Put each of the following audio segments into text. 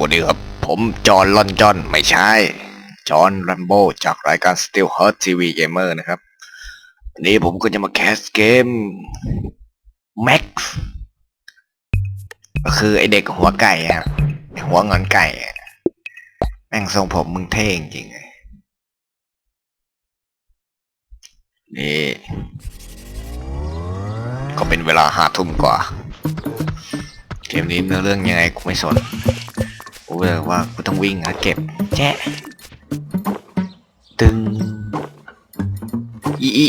วัสดีครับ ผมจอห์นลอนจอนไม่ใช่ จอห์นแรมโบจากรายการ Still Hurt TV Gamer นะครับ วันนี้ผมก็จะมาแคสเกม Max ก็คือไอเด็กหัวไก่อะหัวงอนไก่ แม่งทรงผมมึงเท่จริงเลยนี่ก็เป็นเวลาห้าทุ่มกว่า เกมนี้เนื้อเรื่องยังไงกูไม่สน กูเลยว่ากูต้องวิ่งนะเก็บแจ๊ะตึงอีอี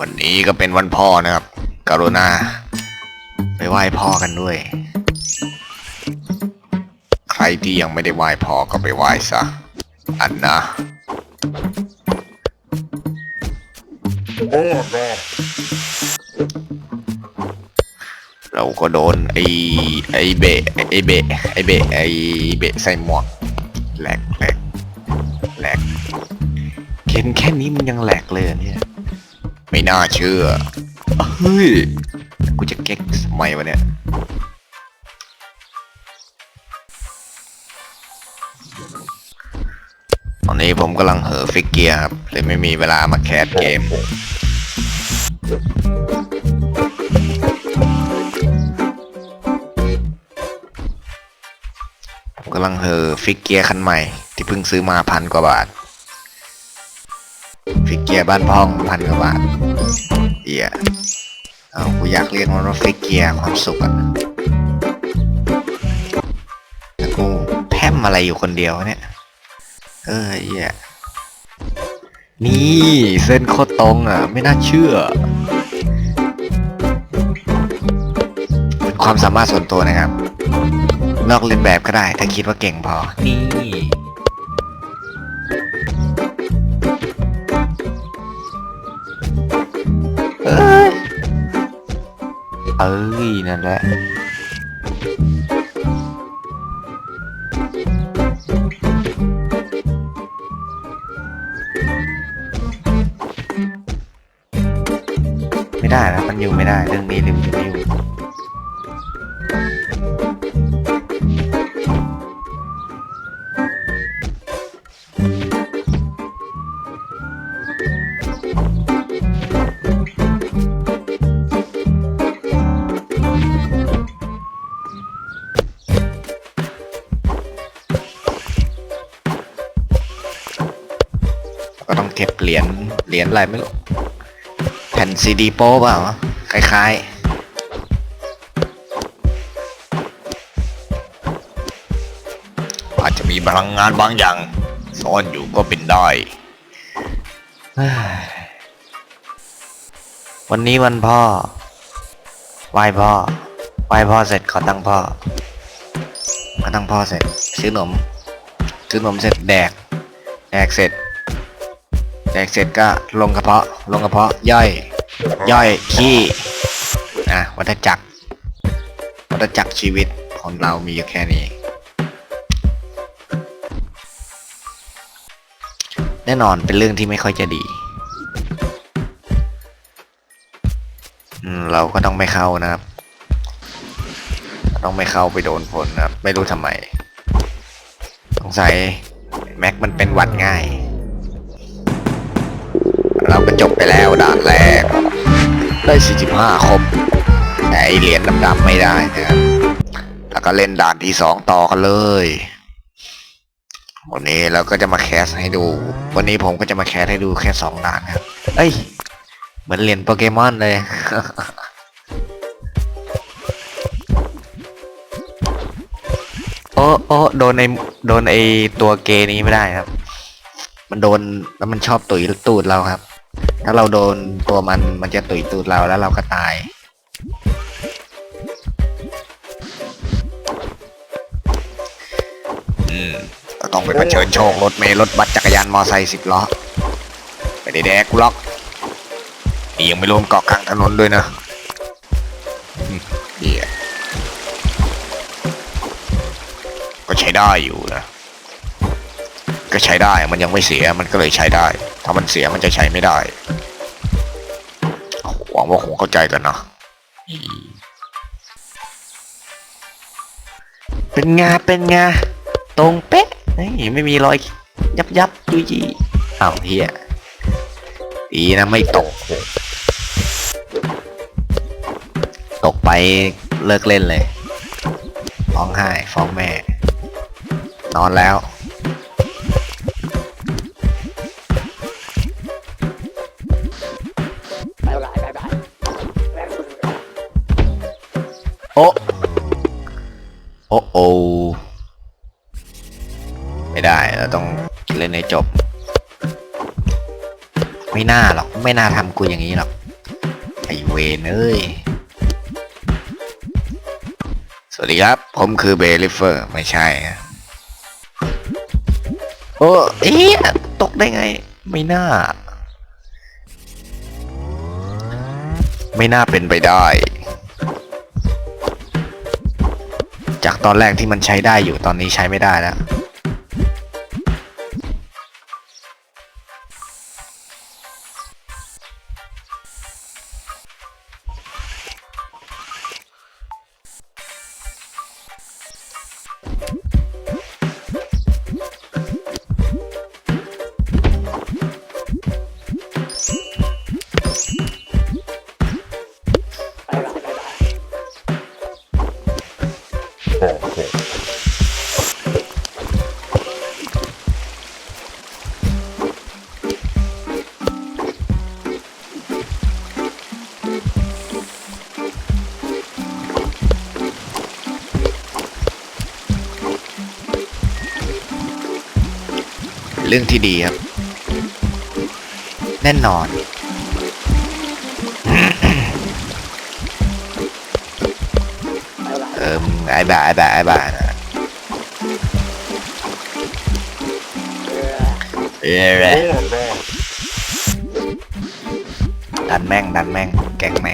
วันนี้ก็เป็นวันพ่อนะครับ กรุณา ไปไหว้พ่อกันด้วย ใครที่ยังไม่ได้ไหว้พ่อก็ไปไหว้ซะ อันนะ เราก็โดนไอ้ไอ้เบะไอ้เบะไอ้เบะไอ้เบะใส่หมวกแหลกแหลกแหลกเห็นแค่นี้มันยังแหลกเลยเหรอเนี่ย ไม่น่าเชื่อเฮ้ยกูจะเก๊กทำไมวะเนี่ยตอนนี้ผมกำลังเหอฟิกเกียร์ครับเลยไม่มีเวลามาแคสเกม เหอฟิกเกียร์คันใหม่ ที่เพิ่งซื้อมาพันกว่าบาท ฟิกเกียร์บ้านพ่องพันกว่าบาทเอียเอากูอยากเรียกมันว่าฟิกเกียร์ความสุขอะแต่กูแพมอะไรอยู่คนเดียวเนี่ย เออเอียนี่เส้นโคตรตรงอะ ไม่น่าเชื่อ เป็นความสามารถส่วนตัวนะครับ ลอกเลียนแบบก็ได้ ถ้าคิดว่าเก่งพอ นี่ เอ้ย เอ้ย นั่นแหละไม่ได้นะมันอยู่ไม่ได้ เรื่องนี้ริมจะไม่อยู่ ต้องเก็บเหรียญ เหรียญอะไรไม่รู้ แผ่นซีดีโป้เปล่า คล้ายๆอาจจะมีพลังงานบางอย่างซ่อนอยู่ก็เป็นได้ วันนี้วันพ่อ ไหว้พ่อ ไหว้พ่อเสร็จขอตั้งพ่อ ขอตั้งพ่อเสร็จ ซื้อขนม ซื้อขนมเสร็จแดก แดกเสร็จ แดกเสร็จก็ลงกระเพาะ ลงกระเพาะย่อย ย่อยขี้นะวัฏจักร วัฏจักรชีวิตของเรามีอยู่แค่นี้ แน่นอนเป็นเรื่องที่ไม่ค่อยจะดีเราก็ต้องไม่เข้านะครับ ต้องไม่เข้าไปโดนฝนนะครับ ไม่รู้ทำไม สงสัยแม็กมันเป็นหวัดง่าย เราก็จบไปแล้วด่านแรก ได้ 45 ครบ แต่ไอเหรียญดำๆไม่ได้นะครับแล้วก็เล่นด่านที่สองต่อกันเลย วันนี้เราก็จะมาแคสให้ดู วันนี้ผมก็จะมาแคสให้ดูแค่สองด่านครับเอ้ย เหมือนเหรียญโปเกมอนเลยโอ้โอ้โดนไอโดนไอตัวเกนี้ไม่ได้ครับ มันโดนแล้วมันชอบตุยตูดเราครับ ถ้าเราโดนตัวมันมันจะตุยตูดเราแล้วเราก็ตาย อืมก็ต้องไปเผชิญโชครถเมล์รถบัสจักรยานมอไซค์สิบล้อไม่ได้แดกกูล็อกนี่ยังไม่รวมเกาะกลางถนนด้วยนะอืมเหี้ยก็ใช้ได้อยู่นะ ก็ใช้ได้มันยังไม่เสียมันก็เลยใช้ได้ ถ้ามันเสียมันจะใช้ไม่ได้หวั งว่าคงเข้าใจกันเนาะเป็นงาเป็นงาตรงเป๊ะนี่ไม่มีรอยยับยับยุยยี่อ้าวเฮียดีนะไม่ตกตกไปเลิกเล่นเลยร้องไห้ฟ้องแม่ นอนแล้ว เราต้องเล่นให้จบ ไม่น่าหรอก ไม่น่าทำกูอย่างนี้หรอก ไอเวนเอ้ย สวัสดีครับ ผมคือเบลิเฟอร์ ไม่ใช่ โอ้เอ๊ะตกได้ไง ไม่น่า ไม่น่าเป็นไปได้จากตอนแรกที่มันใช้ได้อยู่ตอนนี้ใช้ไม่ได้แล้ว เรื่องที่ดีครับ แน่นอน เอิมไอ้บ่าไอ้บ่าไอ้บ่านะเออดันแม่งดันแม่ง แกล้งแม่ง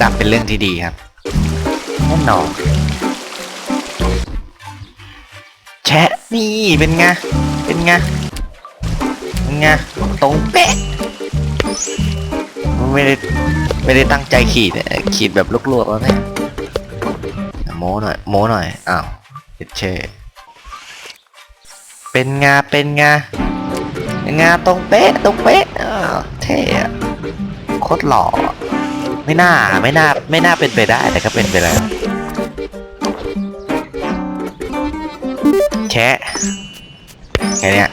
การเก็บเหรียญดำเป็นเรื่องที่ดีครับแน่นอนแชะนี่เป็นไง เป็นไงเป็นไงตรงเป๊ะไม่ได้ไม่ได้ตั้งใจขีดขีดแบบลวกๆแล้วเนี่ยโม้หน่อยโม้หน่อยอ้าวเจ็ดเช่เป็นงาเป็นงางาตรงเป๊ะตรงเป๊ะอ้าวเท่โคตรหล่อ ไม่น่าไม่น่าไม่น่าเป็นไปได้แต่ก็เป็นไปแล้วแค่แค่เนี้ย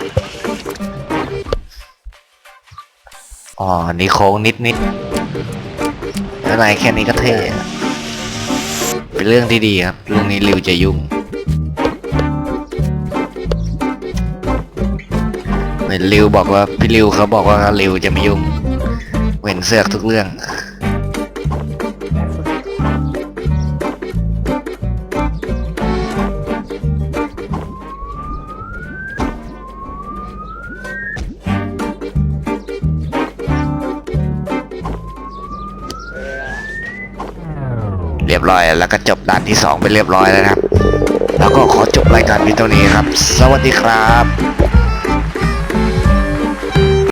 อ๋อนี่โค้งนิดนิดแล้วไรแค่นี้ก็เท่เป็นเรื่องที่ดีครับเรื่องนี้ริวจะยุ่งเหมือนริวบอกว่าพี่ริวเขาบอกว่าริวจะไม่ยุ่งเว้นเสือกทุกเรื่อง เรียบร้อย แล้วก็จบด่านที่ 2 ไปเรียบร้อยแล้วนะครับ แล้วก็ขอจบรายการวิดีโอนี้ครับ สวัสดีครับ